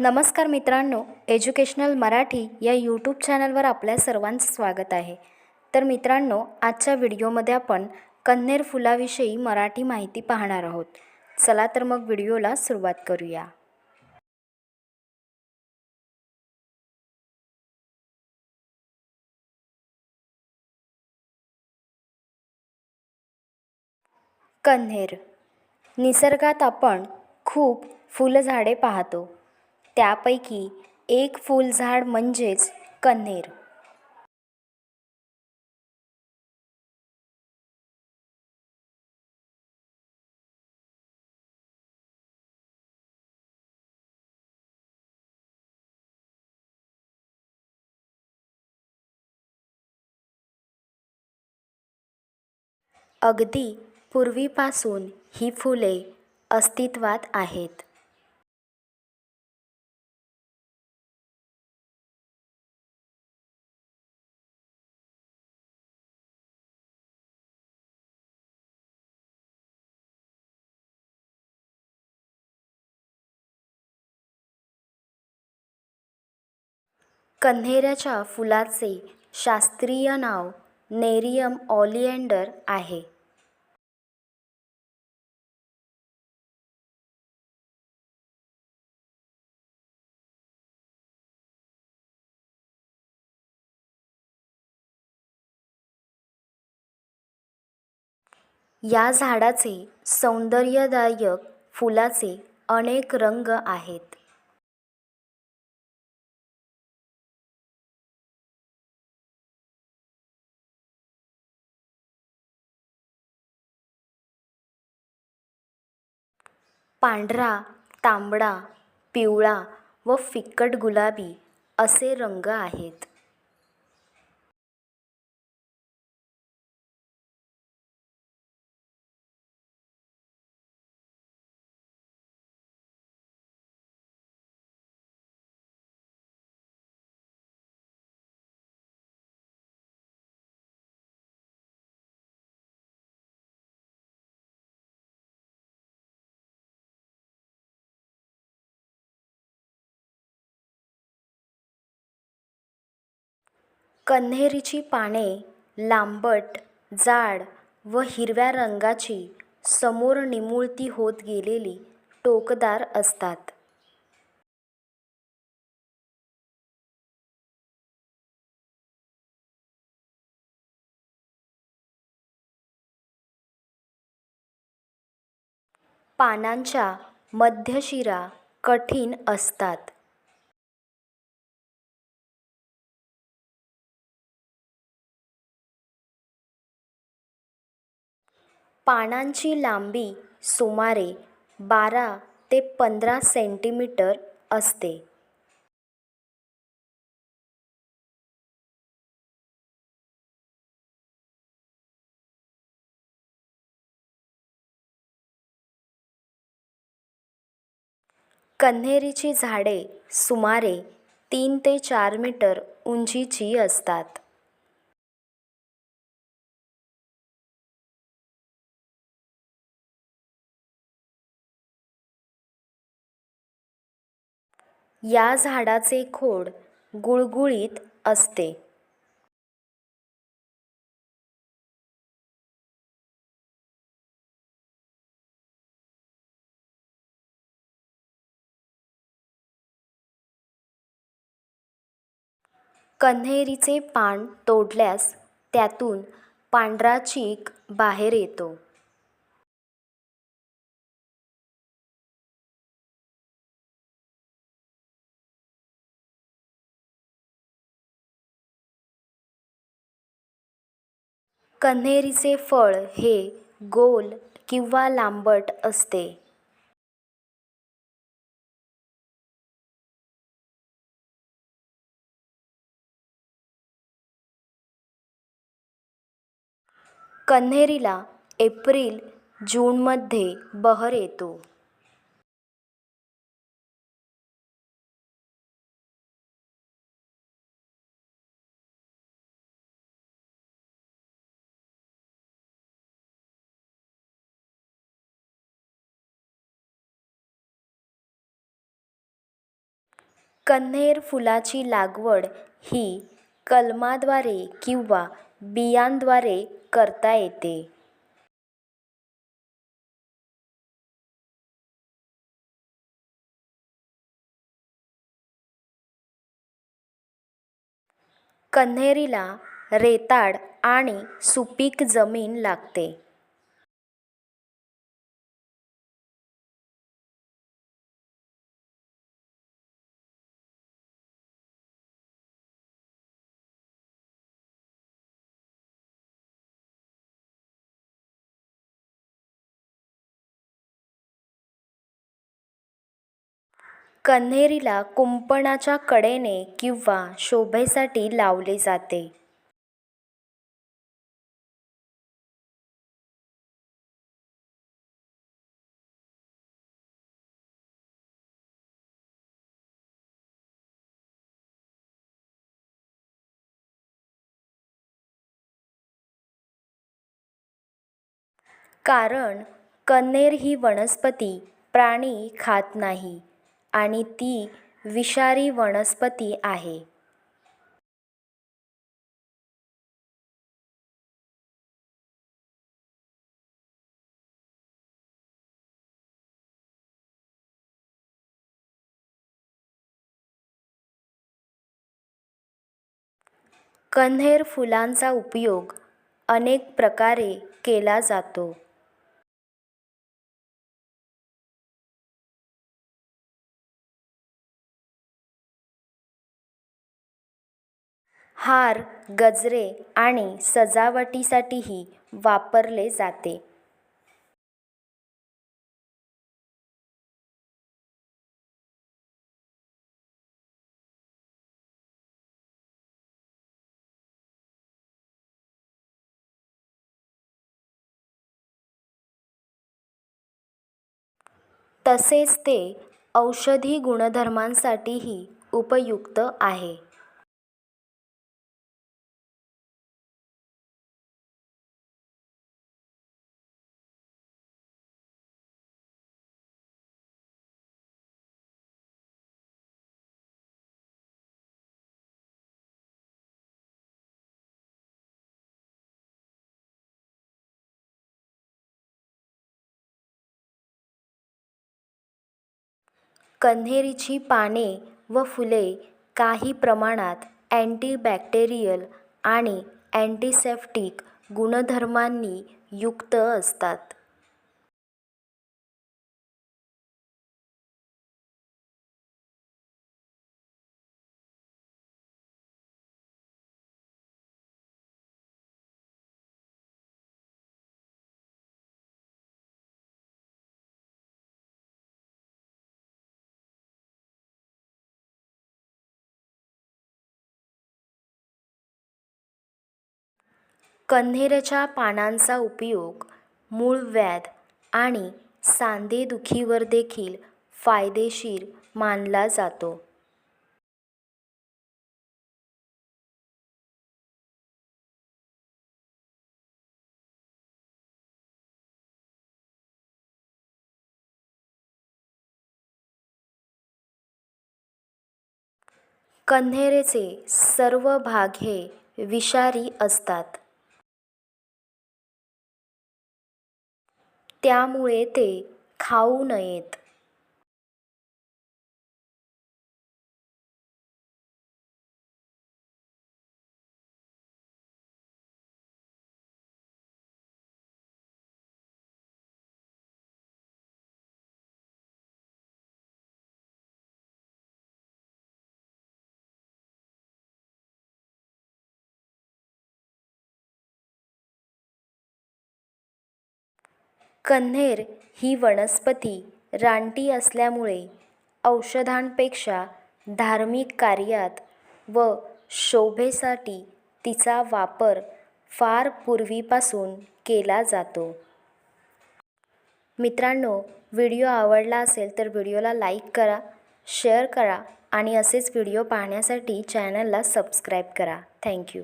नमस्कार मित्रांनो एज्युकेशनल मराठी या यूट्यूब चॅनलवर आपल्या सर्वांचं स्वागत आहे. तर मित्रांनो आजच्या व्हिडिओमध्ये आपण कन्हेर फुलाविषयी मराठी माहिती पाहणार आहोत. चला तर मग व्हिडिओला सुरुवात करूया. कन्हेर. निसर्गात आपण खूप फुलझाडे पाहतो. त्यापैकी एक फुलझाड म्हणजेच कन्हेर. अगदी पूर्वीपासून ही फुले अस्तित्वात आहेत. कन्हेऱ्याच्या फुलाचे शास्त्रीय नाव नेरियम ऑलिएंडर आहे. या झाडाचे सौंदर्यदायक फुलाचे अनेक रंग आहेत. पांढरा तांबडा पिवळा व फिक्कट गुलाबी असे रंग आहेत. कन्हेरीची पाने लांबट जाड व हिरव्या रंगाची समोर निमुळती होत गेलेली टोकदार असतात. पानांच्या मध्यशिरा कठीण असतात. पानांची लांबी सुमारे बारा ते पंधरा सेंटीमीटर असते. कन्हेरीची झाडे सुमारे तीन ते चार मीटर उंचीची असतात. या झाडाचे खोड गुळगुळीत असते. कन्हेरीचे पान तोडल्यास त्यातून पांढरा चीक बाहेर येतो. कन्हेरीचे फळ हे गोल किंवा लांबट असते. कन्हेरीला एप्रिल जूनमध्ये बहर येतो. कण्हेर फुलाची लागवड ही कलमाद्वारे किंवा बियांद्वारे करता येते. कन्हेरीला रेताड आणि सुपीक जमीन लागते. कण्हेरीला कुंपणाच्या कडेने किंवा शोभेसाठी लावले जाते. कारण कण्हेर ही वनस्पती प्राणी खात नाही. आणि ती विषारी वनस्पती आहे. कण्हेर फुलांचा उपयोग अनेक प्रकारे केला जातो. हार गजरे आणि सजावटीसाठीही वापरले जाते. तसेच ते औषधी गुणधर्मांसाठीही उपयुक्त आहे. कन्हेरीची पाने व फुले काही प्रमाणात अँटीबॅक्टेरियल आणि अँटीसेप्टिक गुणधर्मांनी युक्त असतात. कन्हेरच्या पानांचा उपयोग मूळव्याध आणि सांधेदुखीवर देखील फायदेशीर मानला जातो. कण्हेरेचे सर्व भाग हे विषारी असतात. त्यामुळे ते खाऊ नयेत. कण्हेर ही वनस्पती रानटी असल्यामुळे औषधांपेक्षा धार्मिक कार्यात व शोभेसाठी तिचा वापर फार पूर्वीपासून केला जातो. मित्रांनो व्हिडिओ आवडला असेल तर व्हिडिओला लाईक करा शेअर करा आणि असेच व्हिडिओ पाहण्यासाठी चॅनलला सबस्क्राईब करा. थँक्यू.